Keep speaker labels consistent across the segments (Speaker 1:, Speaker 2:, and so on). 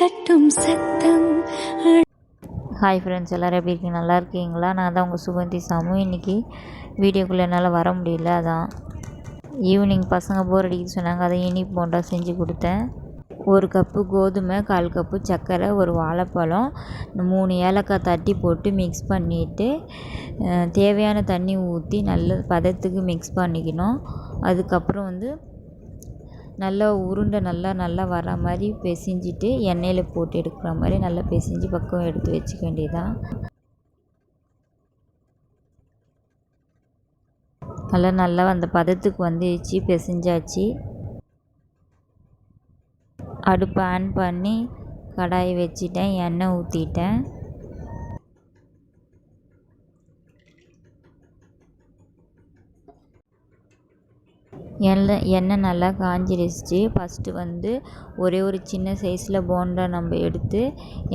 Speaker 1: தட்டும் சத்தம்
Speaker 2: hi friends எல்லோரும் எப்படி இருக்கீங்க நல்லா இருக்கீங்களா நான் தான் உங்கள் சுகந்தி சாமு இன்றைக்கி வீடியோக்குள்ளே என்னால் வர முடியல அதான் ஈவினிங் பசங்க போர் அடிக்கிட்டு சொன்னாங்க அதை இனி போண்டா செஞ்சு கொடுத்தேன் ஒரு கப்பு கோதுமை கால் கப்பு சர்க்கரை ஒரு வாழைப்பழம் மூணு ஏலக்காய் தட்டி போட்டு மிக்ஸ் பண்ணிவிட்டு தேவையான தண்ணி ஊற்றி நல்ல பதத்துக்கு மிக்ஸ் பண்ணிக்கணும் அதுக்கப்புறம் வந்து நல்லா உருண்டை நல்லா நல்லா வர மாதிரி பிசைஞ்சிட்டு எண்ணெயில் போட்டு எடுக்கிற மாதிரி நல்லா பிசைஞ்சி பக்கம் எடுத்து வச்சுக்க வேண்டியதுதான் நல்லா நல்லா அந்த பதத்துக்கு வந்துச்சு பிசைஞ்சாச்சு அடுப்பை ஆன் பண்ணி கடாயை வச்சிட்டேன் எண்ணெய் ஊற்றிட்டேன் எல்ல எண்ணெய் நல்லா காஞ்சிருச்சு ஃபஸ்ட்டு வந்து ஒரே ஒரு சின்ன சைஸில் போண்டா நம்ம எடுத்து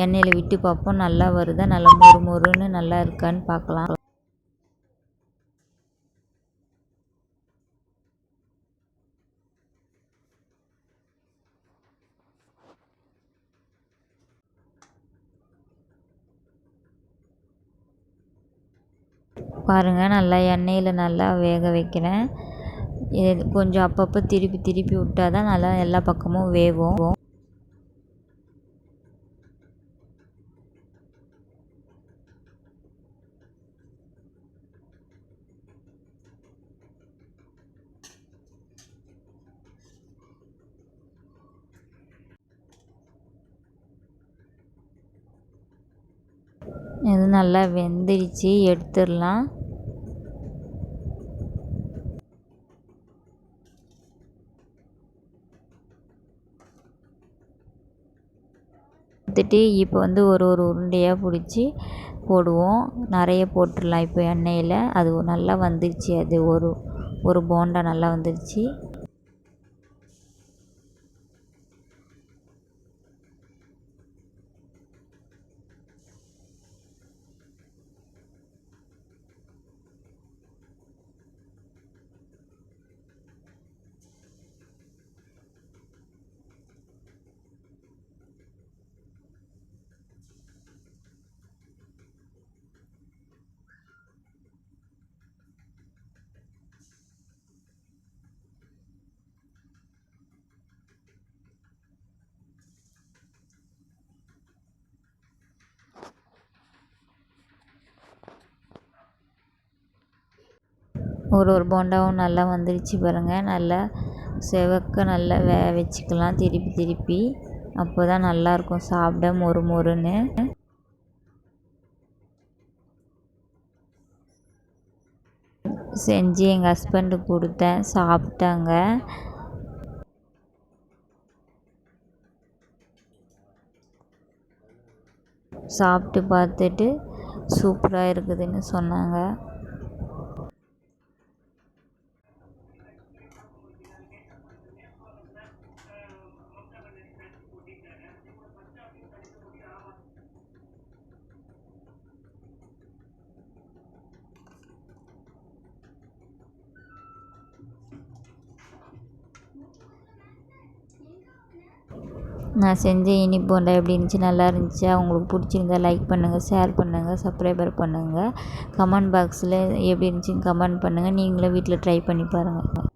Speaker 2: எண்ணெயில் விட்டு பார்ப்போம் நல்லா வருதா நல்லா மொறு மொறுன்னு நல்லா இருக்கான்னு பார்க்கலாம் பாருங்கள் நல்லா எண்ணெயில் நல்லா வேக வைக்கிறேன் கொஞ்சம் அப்பப்போ திருப்பி திருப்பி விட்டா தான் நல்லா எல்லா பக்கமும் வேகும் இது நல்லா வெந்துருச்சு எடுத்துடலாம் எடுத்துட்டு இப்போ வந்து ஒரு ஒரு உருண்டையாக பிடிச்சி போடுவோம் நிறைய போட்டுடலாம் இப்போ எண்ணெயில் அது நல்லா வந்துருச்சு அது ஒரு ஒரு போண்டா நல்லா வந்துருச்சு ஒரு ஒரு போண்டாவும் நல்லா வந்துடுச்சு பாருங்கள் நல்லா செவக்க நல்லா வே வச்சுக்கலாம் திருப்பி திருப்பி அப்போ தான் நல்லாயிருக்கும் சாப்பிட மொறு மொறுன்னு செஞ்சு எங்கள் ஹஸ்பண்டுக்கு கொடுத்தேன் சாப்பிட்டாங்க சாப்பிட்டு பார்த்துட்டு சூப்பராக இருக்குதுன்னு சொன்னாங்க நான் செஞ்ச இனிப்பு போண்டா எப்படி இருந்துச்சு நல்லா இருந்துச்சு அவங்களுக்கு பிடிச்சிருந்தா லைக் பண்ணுங்கள் ஷேர் பண்ணுங்கள் சப்ஸ்கிரைபர் பண்ணுங்கள் கமெண்ட் பாக்ஸில் எப்படி இருந்துச்சுன்னு கமெண்ட் பண்ணுங்கள் நீங்களும் வீட்டில் ட்ரை பண்ணி பாருங்கள்